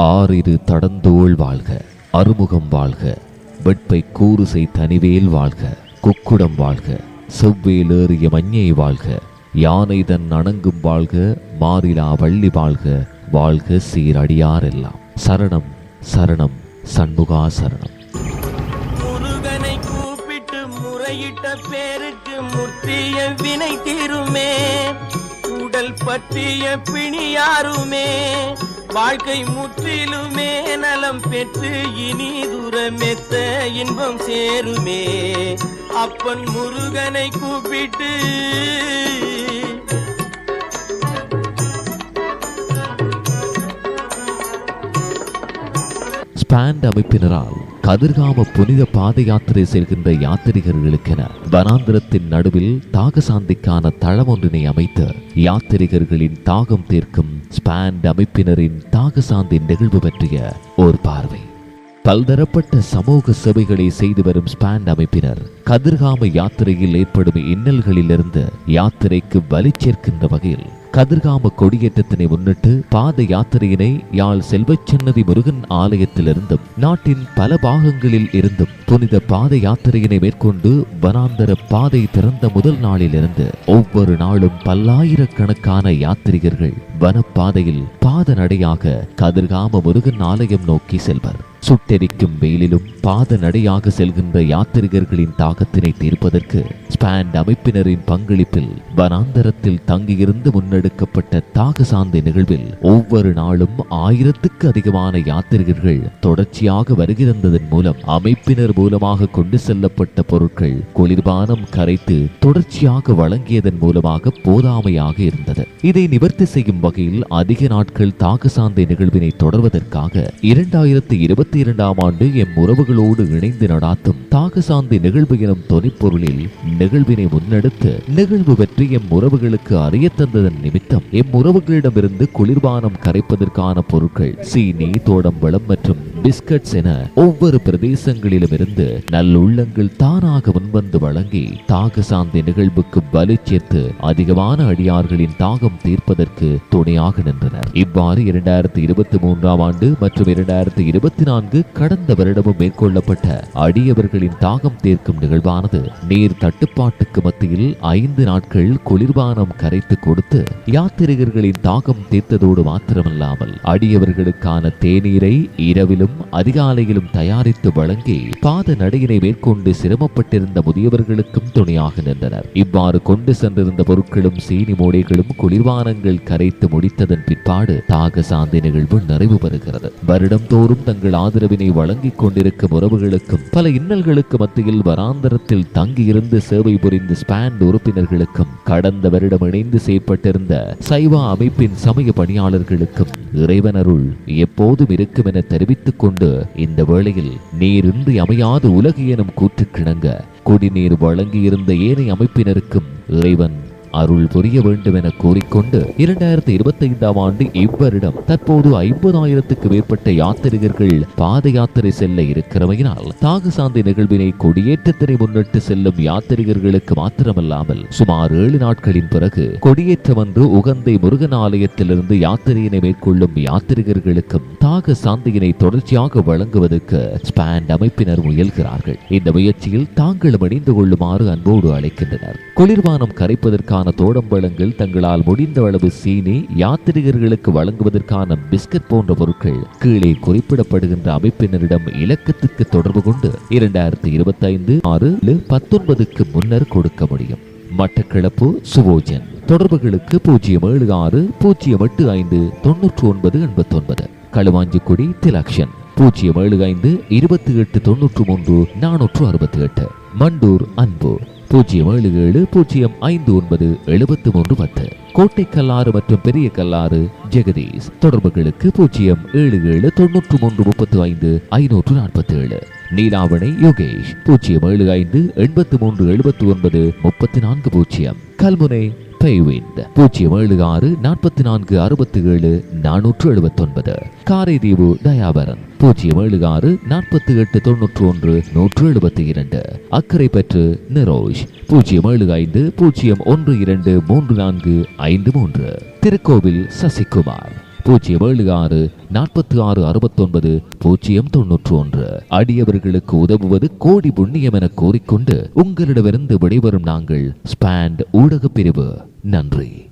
ஆறிரு தடந்தோள் வாழ்க அறுமுகம் வாழ்க வெட்பை கூறுசை தனிவேல் வாழ்க குக்குடம் வாழ்க செவ்வேலேறிய மஞ்சை வாழ்க யானை தன் அணங்கும் வாழ்க மாறிலா வள்ளி வாழ்க வாழ்க சீரடியார் எல்லாம். சரணம் சரணம் சண்முகா சரணம். முருகனை கூப்பிட்டு முறையிட்ட பேருக்கு முற்றிய வினை தீருமே. உடல் பற்றிய பிணியாருமே வாழ்க்கை முற்றிலுமே நலம் பெற்று இனி தூரமெத்த இன்பம் சேருமே. அப்பன் முருகனை கூப்பிட்டு ஸ்பாண்ட் அமைப்பினரால் கதிர்காம புனித பாத யாத்திரை செல்கின்ற யாத்திரிகர்களுக்கென வனாந்திரத்தின் நடுவில் தாகசாந்திக்கான தளம் ஒன்றினை அமைத்து யாத்திரிகர்களின் தாகம் தீர்க்கும் ஸ்பேண்ட் அமைப்பினரின் தாகசாந்தி நிகழ்வு பற்றிய ஒரு பார்வை. பல்தரப்பட்ட சமூக சேவைகளை செய்து வரும் ஸ்பேண்ட் அமைப்பினர் கதிர்காம யாத்திரையில் ஏற்படும் இன்னல்களிலிருந்து யாத்திரைக்கு வலி சேர்க்கின்ற வகையில் கதிர்காம கொடியேற்றத்தினை முன்னிட்டு பாத யாத்திரையினை யாழ் செல்வச்சன்னதி முருகன் ஆலயத்திலிருந்தும் நாட்டின் பல பாகங்களில் இருந்தும் புனித பாத யாத்திரையினை மேற்கொண்டு வனாந்தர பாதை திறந்த முதல் நாளிலிருந்து ஒவ்வொரு நாளும் பல்லாயிரக்கணக்கான யாத்ரிகர்கள் வனப்பாதையில் பாத நடையாக கதிர்காம முருகன் ஆலயம் நோக்கி செல்வர். சுட்டெரிக்கும் வெயிலிலும் பாத நடையாக செல்கின்ற யாத்திரிகர்களின் தாகத்தினை தீர்ப்பதற்கு ஸ்பேண்ட் அமைப்பினரின் பங்களிப்பில் வனாந்தரத்தில் தங்கியிருந்து முன்னெடுக்கப்பட்ட தாக சாந்தி நிகழ்வில் ஒவ்வொரு நாளும் ஆயிரத்துக்கு அதிகமான யாத்திரிகர்கள் தொடர்ச்சியாக வருகிறதன் மூலம் அமைப்பினர் மூலமாக கொண்டு செல்லப்பட்ட பொருட்கள் குளிர்பானம் கரைத்து தொடர்ச்சியாக வழங்கியதன் மூலமாக போதாமையாக இருந்தது. இதை நிவர்த்தி செய்யும் வகையில் அதிக நாட்கள் தாக சாந்தி நிகழ்வினை தொடர்வதற்காக இரண்டாயிரத்தி இருபத்தி இருபத்தி இரண்டாம் ஆண்டு எம் உறவுகளோடு இணைந்து நடாத்தும் தாகசாந்தி நிகழ்வு எனும் தொனிப்பொருளில் நிகழ்வினை முன்னெடுத்து நிகழ்வு பற்றி எம் உறவுகளுக்கு அறிய தந்ததன் நிமித்தம் எம் உறவுகளிடமிருந்து குளிர்பானம் கரைப்பதற்கான பொருட்கள் சீனி தோடம்பழம் மற்றும் பிஸ்கட்ஸ் என ஒவ்வொரு பிரதேசங்களிலும் இருந்து நல்லுள்ளங்கள் தானாக முன்வந்து வழங்கி தாகசாந்தி நிகழ்வுக்கு வலு சேர்த்து அதிகமான அடியார்களின் தாகம் தீர்ப்பதற்கு துணையாக நின்றனர். இவ்வாறு இரண்டாயிரத்தி இருபத்தி மூன்றாம் ஆண்டு மற்றும் இரண்டாயிரத்தி இருபத்தி நான்கு கடந்த வருடமும் மேற்கொள்ளப்பட்ட அடியவர்களின் தாகம் தீர்க்கும் நிகழ்வானது நீர் தட்டுப்பாட்டுக்கு மத்தியில் ஐந்து நாட்கள் குளிர்பானம் கரைத்து கொடுத்து யாத்திரிகர்களின் தாகம் தீர்த்ததோடு மாத்திரமல்லாமல் அடியவர்களுக்கான தேநீரை இரவிலும் அதிகாலையிலும் தயாரித்து வழங்கி பாத நடையினை மேற்கொண்டு சிரமப்பட்டிருந்த முதியவர்களுக்கும் துணையாக நின்றனர். இவ்வாறு கொண்டு சென்றிருந்த பொருட்களும் சீனி மூடைகளும் குளிர்பானங்கள் கரைத்து முடித்ததன் பிற்பாடு தாக சாந்தி நிகழ்வு நிறைவு பெறுகிறது. வருடம்தோறும் தங்கள் ஆதரவினை வழங்கிக் கொண்டிருக்கும் உறவுகளுக்கும் பல இன்னல்களுக்கு மத்தியில் வராந்தரத்தில் தங்கியிருந்து சேவை புரிந்த ஸ்பேண்ட் உறுப்பினர்களுக்கும் கடந்த வருடம் இணைந்து செயற்பட்டிருந்த சைவா அமைப்பின் சமய பணியாளர்களுக்கும் இறைவனருள் எப்போதும் இருக்கும் என தெரிவித்துக் கொண்டு இந்த வேளையில் நீரின்றி அமையாத உலகு எனும் கூற்றுக்கிணங்க குடிநீர் வழங்கியிருந்த ஏனைய அமைப்பினருக்கும் இறைவன் அருள் புரிய வேண்டும் என கூறிக்கொண்டு இரண்டாயிரத்தி இருபத்தி ஐந்தாம் ஆண்டு இவ்வருடம் தற்போது ஐம்பதாயிரத்துக்கு மேற்பட்ட யாத்திரிகர்கள் பாத யாத்திரை செல்ல இருக்கிறவையினால் தாகசாந்தி நிகழ்வினை கொடியேற்றத்தினை முன்னிட்டு செல்லும் யாத்திரிகர்களுக்கு மாத்திரமல்லாமல் சுமார் ஏழு நாட்களின் பிறகு கொடியேற்றம் அன்று உகந்தை முருகன் ஆலயத்திலிருந்து யாத்திரையினை மேற்கொள்ளும் யாத்திரிகர்களுக்கும் தாக சாந்தியினை தொடர்ச்சியாக வழங்குவதற்கு ஸ்பேண்ட் அமைப்பினர் முயல்கிறார்கள். இந்த முயற்சியில் தாங்களும் இணைந்து கொள்ளுமாறு அன்போடு அழைக்கின்றனர். குளிர்பானம் கரைப்பதற்கான தோடம்பழங்கள் தங்களால் முடிந்த அளவு சீனி யாத்திரிகர்களுக்கு வழங்குவதற்கான பிஸ்கட் போன்ற பொருட்கள் கீழே குறிப்பிடப்படுகின்ற அமைப்பினரிடம் இலக்கத்துக்கு தொடர்பு கொண்டு இரண்டாயிரத்தி இருபத்தி ஐந்து ஆறு பத்தொன்பதுக்கு முன்னர் கொடுக்க முடியும். மட்டக்களப்பு சுவோஜன். தொடர்புகளுக்கு பூஜ்ஜியம் ஏழு ஆறு பூஜ்ஜியம் எட்டு ஐந்து தொன்னூற்று ஒன்பது எண்பத்தி ஒன்பது களுவாஞ்சிக்குடி திலக்ஷன். பூஜ்ஜியம் ஏழு ஐந்து இருபத்தி எட்டு தொன்னூற்று மூன்று நானூற்று அறுபத்தி எட்டு. மண்டூர் அன்பு பூஜ்ஜியம் ஏழு ஏழு பூஜ்ஜியம் ஐந்து ஒன்பது எழுபத்து மூன்று பத்து. கோட்டை கல்லாறு மற்றும் பெரிய கல்லாறு ஜெகதீஷ். தொடர்புகளுக்கு பூஜ்ஜியம் ஏழு ஏழு தொன்னூற்று மூன்று முப்பத்து ஐந்து ஐநூற்று நாற்பத்தி ஏழு நீலாவணை யோகேஷ். பூஜ்ஜியம் ஏழு ஐந்து எண்பத்து மூன்று எழுபத்தி ஒன்பது முப்பத்தி நான்கு பூஜ்ஜியம் கல்முனை பெய்வின் பூஜ்ஜியம் ஏழு ஆறு நாற்பத்தி நான்கு அறுபத்தி ஏழு நானூற்று எழுபத்தொன்பது காரைதீவு தயாபரன். பூஜ்ஜியம் ஏழு ஆறு நாற்பத்தி எட்டு தொன்னூற்று ஒன்று நூற்று எழுபத்தி இரண்டு அக்கறை பெற்று நிரோஷ். பூஜ்ஜியம் ஏழு ஐந்து பூஜ்ஜியம் ஒன்று இரண்டு மூன்று நான்கு ஐந்து மூன்று. திருக்கோவில் சசிகுமார். பூஜ்ஜியம் ஏழு ஆறு நாற்பத்தி ஆறு அறுபத்தொன்பது பூஜ்ஜியம் தொன்னூற்று ஒன்று அடியவர்களுக்கு உதவுவது கோடி புண்ணியம் என கூறிக்கொண்டு உங்களிடமிருந்து விடைபெறும் நாங்கள் ஸ்பாண்ட் ஊடகப் பிரிவு. நன்றி.